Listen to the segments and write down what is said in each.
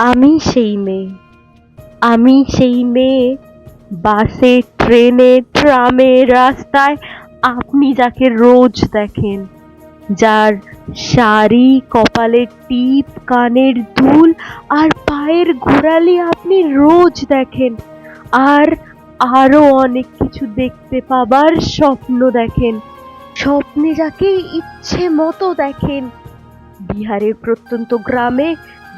আমি সেই মেয়ে। আমি সেই মেয়ে। বাসে, ট্রেনে, ট্রামে, রাস্তায় আপনি যাকে রোজ দেখেন, যার শাড়ি কপালের টিপ, কানের দুল আর পায়ের গোড়ালি আপনি রোজ দেখেন। আর আরও অনেক কিছু দেখতে পাবার স্বপ্ন দেখেন। স্বপ্নে যাকে ইচ্ছে মতো দেখেন। বিহারের প্রত্যন্ত গ্রামে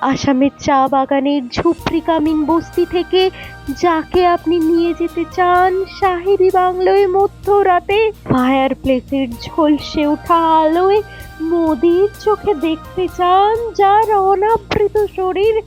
আসামের চা বাগানের ঝুপড়ি কামিন বস্তি থেকে যাকে আপনি নিয়ে যেতে চান সাহেবি বাংলোয় মধ্যরাতে, ফায়ার প্লেসের ঝলসে ওঠা আলোয় মোদির চোখে দেখতে চান যার অনাবৃত শরীর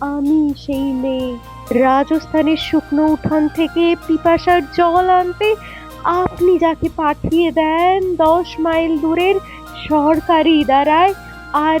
আমি সেই মেয়ে। রাজস্থানের শুকনো উঠান থেকে পিপাসার জল আনতে আপনি যাকে পাঠিয়ে দেন দশ মাইল দূরের সরকারি ইদারায় আর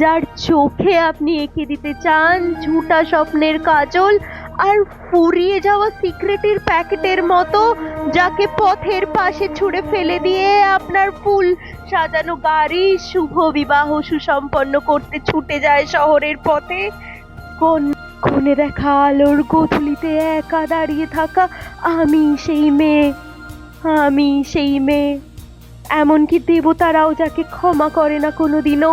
যার চোখে আপনি এঁকে দিতে চান ঝুটা স্বপ্নের কাজল আর ফুরিয়ে যাওয়া সিক্রেটের প্যাকেটের মতো যাকে পথের পাশে ছুঁড়ে ফেলে দিয়ে আপনার ফুল সাজানো গাড়ি শুভ বিবাহ সুসম্পন্ন করতে ছুটে যায় শহরের পথে। কোন কোণে দেখা আলোর গোধূলিতে একা দাঁড়িয়ে থাকা আমি সেই মেয়ে, আমি সেই মেয়ে। এমনকি দেবতারাও যাকে ক্ষমা করে না কোনোদিনও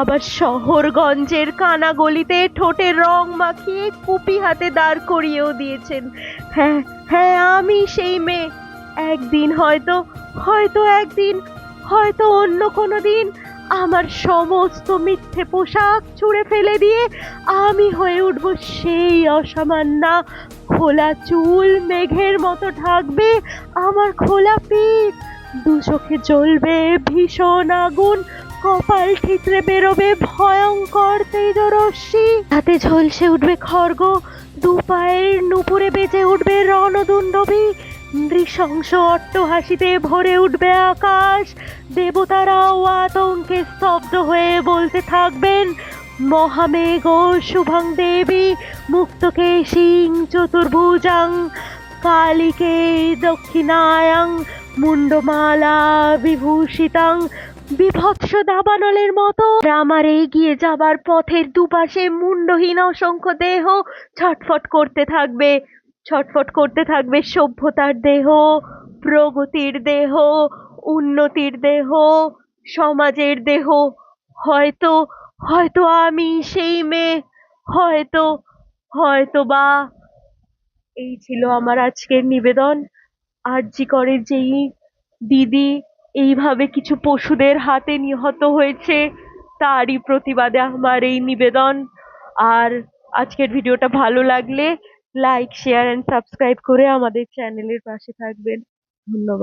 আবার শহরগঞ্জের কানা গলিতে ঠোঁটে রং মাখিয়ে কুপি হাতে দাঁড় করিয়েও দিয়েছেন। হ্যাঁ হ্যাঁ আমি সেই মেয়ে। একদিন হয়তো হয়তো একদিন, হয়তো অন্য কোনো দিন আমার সমস্ত মিথ্যে পোশাক ছুঁড়ে ফেলে দিয়ে আমি হয়ে উঠব সেই অসামান্যা খোলা চুল মেঘের মতো ঢাকবে আমার খোলা পিঠ। দু চোখে জ্বলবে ভীষণ আগুন কপাল ঠিকরে বেরোবে ভয়ঙ্কর তেজরশ্মি। হাতে ঝলসে উঠবে খড়গ দু পায়ের নুপুরে বেজে উঠবে রণদুণ্ডবী। নৃশংস অট্টহাসিতে ভরে উঠবে আকাশ। দেবতারাও আতঙ্কে স্তব্ধ হয়ে বলতে থাকবেন, মহামেঘ শুভং দেবী, মুক্তকে সিং চতুর্ভুজাং, কালিকে দক্ষিণায়াং মুন্ডমালা বিভূষিতাং বিভৎস দাবানলের মতো। আমার এগিয়ে যাবার পথের দুপাশে মুন্ডহীন অসংখ্য দেহ ছটফট করতে থাকবে। ছটফট করতে থাকবে সভ্যতার দেহ, প্রগতির দেহ, উন্নতির দেহ, সমাজের দেহ। হয়তো হয়তো আমি সেই মেয়ে, হয়তো হয়তো বা এই ছিল আমার আজকের নিবেদন। আরজি করে যেই দিদি এইভাবে কিছু পশুদের হাতে নিহত হয়েছে। তারই প্রতিবাদে আমার এই নিবেদন। আর আজকের ভিডিওটা ভালো লাগলে লাইক শেয়ার অ্যান্ড সাবস্ক্রাইব করে আমাদের চ্যানেলের পাশে থাকবেন। ধন্যবাদ।